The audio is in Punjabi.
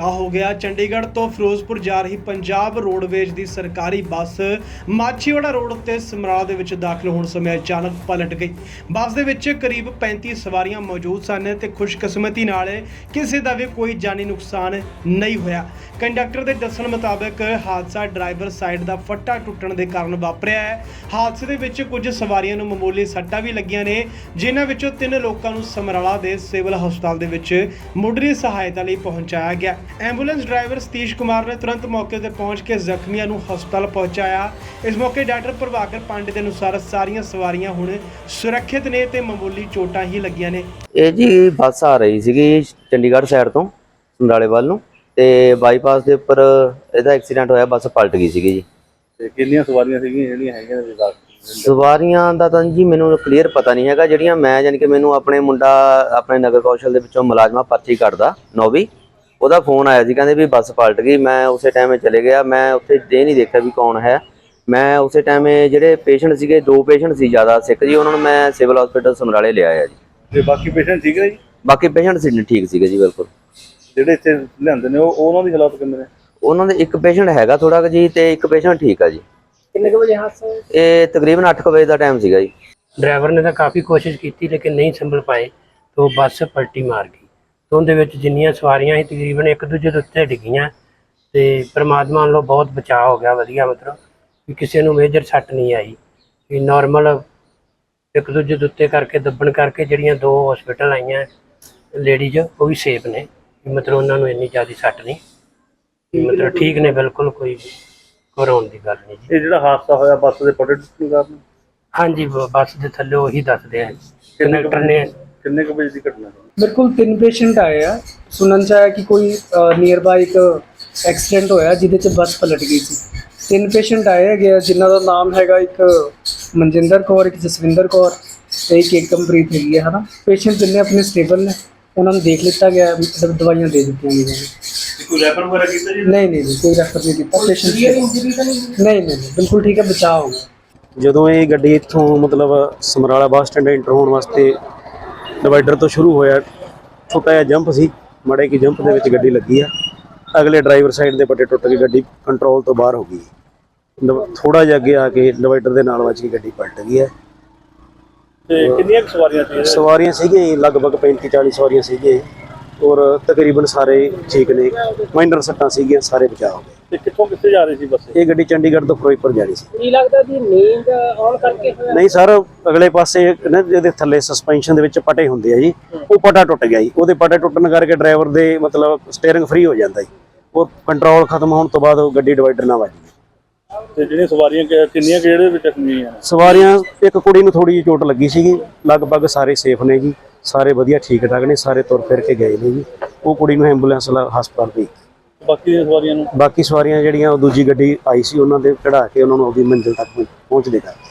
ਆ ਹੋ ਗਿਆ। ਚੰਡੀਗੜ੍ਹ ਤੋਂ ਫਿਰੋਜ਼ਪੁਰ ਜਾ ਰਹੀ ਪੰਜਾਬ ਰੋਡਵੇਜ਼ ਦੀ ਸਰਕਾਰੀ ਬੱਸ ਮਾਛੀਵਾੜਾ ਰੋਡ ਉੱਤੇ ਸਮਰਾਲਾ ਦੇ ਵਿੱਚ ਦਾਖਲ ਹੋਣ ਸਮੇਂ ਅਚਾਨਕ ਪਲਟ ਗਈ। ਬੱਸ ਦੇ ਵਿੱਚ ਕਰੀਬ 35 ਸਵਾਰੀਆਂ ਮੌਜੂਦ ਸਨ ਤੇ ਖੁਸ਼ਕਿਸਮਤੀ ਨਾਲ ਕਿਸੇ ਦਾ ਵੀ ਕੋਈ ਜਾਨੀ ਨੁਕਸਾਨ ਨਹੀਂ ਹੋਇਆ। ਕੰਡਕਟਰ ਦੇ ਦੱਸਣ ਮੁਤਾਬਕ ਹਾਦਸਾ ਡਰਾਈਵਰ ਸਾਈਡ ਦਾ ਫੱਟਾ ਟੁੱਟਣ ਦੇ ਕਾਰਨ ਵਾਪਰਿਆ ਹੈ। ਹਾਦਸੇ ਦੇ ਵਿੱਚ ਕੁਝ ਸਵਾਰੀਆਂ ਨੂੰ ਮਾਮੂਲੀ ਸੱਟਾਂ ਵੀ ਲੱਗੀਆਂ ਨੇ, ਜਿਨ੍ਹਾਂ ਵਿੱਚੋਂ ਤਿੰਨ ਲੋਕਾਂ ਨੂੰ ਸਮਰਾਲਾ ਦੇ ਸਿਵਲ ਹਸਪਤਾਲ ਦੇ ਵਿੱਚ ਮੁੱਢਲੀ ਸਹਾਇਤਾ ਲਈ ਪਹੁੰਚਾਇਆ ਗਿਆ। ਐਂਬੂਲੈਂਸ ਡਰਾਈਵਰ ਸਤੀਸ਼ ਕੁਮਾਰ ਨੇ ਤੁਰੰਤ ਮੌਕੇ ਤੇ ਪਹੁੰਚ ਕੇ ਜ਼ਖਮੀਆਂ ਨੂੰ ਹਸਪਤਾਲ ਪਹੁੰਚਾਇਆ। ਇਸ ਮੌਕੇ ਡਾਕਟਰ ਪ੍ਰਭਾਕਰ ਪਾਂਡੇ ਦੇ ਅਨੁਸਾਰ ਸਾਰੀਆਂ ਸਵਾਰੀਆਂ ਹੁਣ ਸੁਰੱਖਿਅਤ ਨੇ ਤੇ ਮਾਮੂਲੀ ਚੋਟਾਂ ਹੀ ਲੱਗੀਆਂ ਨੇ। ਇਹ ਜੀ ਬੱਸ ਆ ਰਹੀ ਸੀਗੀ ਚੰਡੀਗੜ੍ਹ ਸਾਈਡ ਤੋਂ ਸਮਰਾਲੇ ਵੱਲ ਨੂੰ ਤੇ ਬਾਈਪਾਸ ਦੇ ਉੱਪਰ ਇਹਦਾ ਐਕਸੀਡੈਂਟ ਹੋਇਆ ਬੱਸ ਪਲਟ ਗਈ ਸੀਗੀ ਜੀ। ਤੇ ਕਿੰਨੀਆਂ ਸਵਾਰੀਆਂ ਸੀਗੀਆਂ ਜਿਹੜੀਆਂ ਹੈਗੀਆਂ ਨੇ ਵਿਕਾਸ ਸਵਾਰੀਆਂ ਦਾ ਤਾਂ ਜੀ ਮੈਨੂੰ ਕਲੀਅਰ ਪਤਾ ਨਹੀਂ ਹੈਗਾ ਜਿਹੜੀਆਂ ਮੈਂ ਯਾਨੀ ਕਿ ਮੈਨੂੰ ਆਪਣੇ ਮੁੰਡਾ ਆਪਣੇ ਨਗਰ ਕੌਸ਼ਲ ਦੇ ਵਿੱਚੋਂ ਮੁਲਾਜ਼ਮਾ ਪਰਚੀ ਕੱਢਦਾ ਨੌਵੀਂ। ਉਹਦਾ ਫੋਨ ਆਇਆ ਸੀ ਕਹਿੰਦੇ ਵੀ ਬੱਸ ਪਲਟ ਗਈ ਮੈਂ ਉਸੇ ਟਾਈਮੇ ਚਲੇ ਗਿਆ ਮੈਂ ਉੱਥੇ ਇਹ ਨਹੀਂ ਦੇਖਿਆ ਵੀ ਕੌਣ ਹੈ। ਮੈਂ ਉਸੇ ਟਾਈਮੇ ਜਿਹੜੇ ਪੇਸ਼ੈਂਟ ਸੀਗੇ ਦੋ ਪੇਸ਼ੈਂਟ ਸੀ ਜ਼ਿਆਦਾ ਸਿੱਖ ਜੀ ਉਹਨਾਂ ਨੂੰ ਮੈਂ ਸਿਵਲ ਹਸਪੀਟਲ ਸਮਰਾਲੇ ਲਿਆਇਆ ਜੀ। ਤੇ ਬਾਕੀ ਪੇਸ਼ੈਂਟ ਠੀਕ ਨੇ ਜੀ? ਬਾਕੀ ਪੇਸ਼ੈਂਟ ਸੀ ਠੀਕ ਸੀਗੇ ਜੀ ਬਿਲਕੁਲ। ਜਿਹੜੇ ਇੱਥੇ ਲਿਆਂਦੇ ਨੇ ਉਹ ਉਹਨਾਂ ਦੀ ਹਾਲਾਤ ਕਿੰਨੇ ਨੇ? ਉਹਨਾਂ ਦੇ ਇੱਕ ਪੇਸ਼ੈਂਟ ਹੈਗਾ ਥੋੜਾ ਕੁ ਜੀ ਤੇ ਇੱਕ ਪੇਸ਼ੈਂਟ ਠੀਕ ਆ ਜੀ। ਕਿੰਨੇ ਕੁ ਵਜੇ ਹਾਦਸਾ ਹੋਇਆ? ਇਹ ਤਕਰੀਬਨ 8 ਵਜੇ ਦਾ ਟਾਈਮ ਸੀਗਾ ਜੀ। ਡਰਾਈਵਰ ਨੇ ਤਾਂ ਕਾਫੀ ਕੋਸ਼ਿਸ਼ ਕੀਤੀ ਲੇਕਿਨ ਨਹੀਂ ਸੰਭਲ ਪਾਏ ਤੋਂ ਬੱਸ ਪਲਟੀ ਮਾਰ ਗਈ। ਤੋਂ ਉਹਦੇ ਵਿੱਚ ਜਿੰਨੀਆਂ ਸਵਾਰੀਆਂ ਸੀ ਤਕਰੀਬਨ ਇੱਕ ਦੂਜੇ ਦੇ ਉੱਤੇ ਡਿੱਗੀਆਂ ਤੇ ਪ੍ਰਮਾਤਮਾ ਵੱਲੋਂ ਬਹੁਤ ਬਚਾਅ ਹੋ ਗਿਆ ਵਧੀਆ ਮਤਲਬ ਵੀ ਕਿਸੇ ਨੂੰ ਮੇਜਰ ਸੱਟ ਨਹੀਂ ਆਈ। ਵੀ ਨਾਰਮਲ ਇੱਕ ਦੂਜੇ ਦੇ ਉੱਤੇ ਕਰਕੇ ਦੱਬਣ ਕਰਕੇ ਜਿਹੜੀਆਂ ਦੋ ਹਸਪੀਟਲ ਆਈਆਂ ਲੇਡੀਜ਼ ਉਹ ਵੀ ਸੇਫ ਨੇ। ਮਤਲਬ ਉਹਨਾਂ ਨੂੰ ਇੰਨੀ ਜ਼ਿਆਦਾ ਸੱਟ ਨਹੀਂ। ਮਤਲਬ ਠੀਕ ਨੇ ਬਿਲਕੁਲ ਕੋਈ ਘਬਰਾਉਣ ਦੀ ਗੱਲ ਨਹੀਂ ਜੀ। ਇਹ ਜਿਹੜਾ ਹਾਦਸਾ ਹੋਇਆ ਬੱਸ ਦੇ ਪਟੇ ਟੁੱਟਣ ਕਾਰਨ ਹਾਂਜੀ ਬੱਸ ਦੇ ਥੱਲੇ ਉਹੀ ਦੱਸਦੇ ਆ। ਕੰਡਕਟਰ ਨੇ ਕਿੰਨੇ ਕੁ ਵਜੇ ਦੀ ਘਟਨਾ ਹੈ? ਮੇਰੇ ਕੋਲ ਤਿੰਨ ਪੇਸ਼ੈਂਟ ਆਏ ਆ। ਸੁਣਨ ਚ ਆਇਆ ਕਿ ਕੋਈ ਨੀਅਰ ਬਾਈ ਇੱਕ ਐਕਸੀਡੈਂਟ ਹੋਇਆ ਜਿਹਦੇ ਚ ਬੱਸ ਪਲਟ ਗਈ ਸੀ। ਤਿੰਨ ਪੇਸ਼ੈਂਟ ਆਏ ਹੈਗੇ ਆ ਜਿਨ੍ਹਾਂ ਦਾ ਨਾਮ ਹੈਗਾ ਇੱਕ ਮਨਜਿੰਦਰ ਕੌਰ ਇੱਕ ਜਸਵਿੰਦਰ ਕੌਰ ਤੇ ਇੱਕ ਏਕਮਪ੍ਰੀਤ ਹੈਗੀ ਹੈ ਹਨਾ। ਪੇਸ਼ੈਂਟ ਜਿੰਨੇ ਆਪਣੇ ਸਟੇਬਲ ਨੇ ਉਹਨਾਂ ਨੂੰ ਦੇਖ ਲਿੱਤਾ ਗਿਆ ਹੈ, ਦ- ਦਵਾਈਆਂ ਦੇ ਦਿੱਤੀਆਂ ਗਈਆਂ ਨੇ। ਕੋਈ ਰੈਫਰ ਵਗੈਰਾ ਕੀਤਾ ਜੀ? ਨਹੀਂ ਨਹੀਂ ਨਹੀਂ, ਕੋਈ ਰੈਫਰ ਨਹੀਂ ਕੀਤਾ। ਪੇਸ਼ੈਂਟ ਨਹੀਂ ਨਹੀਂ ਨਹੀਂ ਬਿਲਕੁਲ ਠੀਕ ਹੈ ਬਚਾਅ ਹੋ ਗਿਆ। ਜਦੋਂ ਇਹ ਗੱਡੀ ਇੱਥੋਂ ਮਤਲਬ ਸਮਰਾਲਾ ਬੱਸ ਸਟੈਂਡ ਐਂਟਰ ਹੋਣ ਵਾਸਤੇ ਡਿਵਾਈਡਰ ਤੋਂ ਸ਼ੁਰੂ ਹੋਇਆ। ਛੋਟਾ ਜਿਹਾ ਜੰਪ ਸੀ ਮੜੇ ਕੀ ਜੰਪ ਦੇ ਵਿੱਚ ਗੱਡੀ ਲੱਗੀ ਆ। ਅਗਲੇ ਡਰਾਈਵਰ ਸਾਈਡ ਦੇ ਪੱਟੇ ਟੁੱਟ ਕੇ ਗੱਡੀ ਕੰਟਰੋਲ ਤੋਂ ਬਾਹਰ ਹੋ ਗਈ। ਥੋੜਾ ਜਿਹਾ ਅੱਗੇ ਆ ਕੇ ਡਿਵਾਈਡਰ ਦੇ ਨਾਲ ਵੱਜ ਕੇ ਗੱਡੀ ਪਲਟ ਗਈ ਹੈ ਤੇ ਕਿੰਨੀਆਂ ਸਵਾਰੀਆਂ ਸੀ? ਸਵਾਰੀਆਂ ਸੀਗੀਆਂ ਜੀ, ਲਗਭਗ 35 40 ਸਵਾਰੀਆਂ ਸੀਗੀਆਂ ਔਰ ਤਕਰੀਬਨ ਸਾਰੇ ਠੀਕ ਨੇ। ਮਾਈਨਰ ਸੱਟਾਂ ਸੀਗੀਆਂ ਸਾਰੇ ਬਚਾਅ ਹੋ ਗਏ। ਤੇ ਕਿੱਥੋਂ ਕਿੱਥੇ ਜਾ ਰਹੀ ਸੀ ਬੱਸ? ਇਹ ਗੱਡੀ ਚੰਡੀਗੜ੍ਹ ਤੋਂ ਫਿਰੋਜ਼ਪੁਰ ਜਾਣੀ ਸੀ। ਕੀ ਲੱਗਦਾ ਜੀ ਨੀਂਦ ਆਉਣ ਕਰਕੇ ਹੋਇਆ? ਨਹੀਂ ਸਰ ਅਗਲੇ ਪਾਸੇ ਨਾ ਜਿਹਦੇ ਥੱਲੇ ਸਸਪੈਂਸ਼ਨ ਦੇ ਵਿੱਚ ਪਟੇ ਹੁੰਦੇ ਆ ਜੀ। ਉਹ ਪਟਾ ਟੁੱਟ ਗਿਆ ਜੀ। ਉਹਦੇ ਪਟੇ ਟੁੱਟਣ ਕਰਕੇ ਡਰਾਈਵਰ ਦੇ ਮਤਲਬ ਸਟੀਅਰਿੰਗ ਫ੍ਰੀ ਹੋ ਜਾਂਦਾ ਜੀ। ਉਹ ਕੰਟਰੋਲ ਖਤਮ ਹੋਣ ਤੋਂ ਬਾਅਦ ਉਹ ਗੱਡੀ ਡਿਵਾਈਡਰ ਨਾਲ ਵੱਜ ਗਈ। ਤੇ ਜਿਹੜੀਆਂ ਸਵਾਰੀਆਂ ਕਿੰਨੀਆਂ ਕੁ ਜਿਹੜੇ ਵਿੱਚ ਜ਼ਖਮੀਆਂ ਨੇ? ਸਵਾਰੀਆਂ ਇੱਕ ਕੁੜੀ ਨੂੰ ਥੋੜੀ ਜਿਹੀ ਚੋਟ ਲੱਗੀ ਸੀਗੀ। ਲਗਭਗ ਸਾਰੇ ਸੇਫ ਨੇ ਜੀ। ਸਾਰੇ ਵਧੀਆ ਠੀਕ ਠਾਕ ਨੇ ਸਾਰੇ ਤੁਰ ਫਿਰ ਕੇ ਗਏ ਨੇ ਜੀ। ਉਹ ਕੁੜੀ ਨੂੰ ਐਂਬੂਲੈਂਸ ਨਾਲ ਹਸਪਤਾਲ ਭੇਜ। ਬਾਕੀ ਦੀਆਂ ਸਵਾਰੀਆਂ ਨੂੰ? ਬਾਕੀ ਸਵਾਰੀਆਂ ਜਿਹੜੀਆਂ ਉਹ ਦੂਜੀ ਗੱਡੀ ਆਈ ਸੀ ਉਹਨਾਂ ਦੇ ਚੜਾ ਕੇ ਉਹਨਾਂ ਨੂੰ ਆਪਦੀ ਮੰਜ਼ਿਲ ਤੱਕ ਪਹੁੰਚਦੇ ਕਰ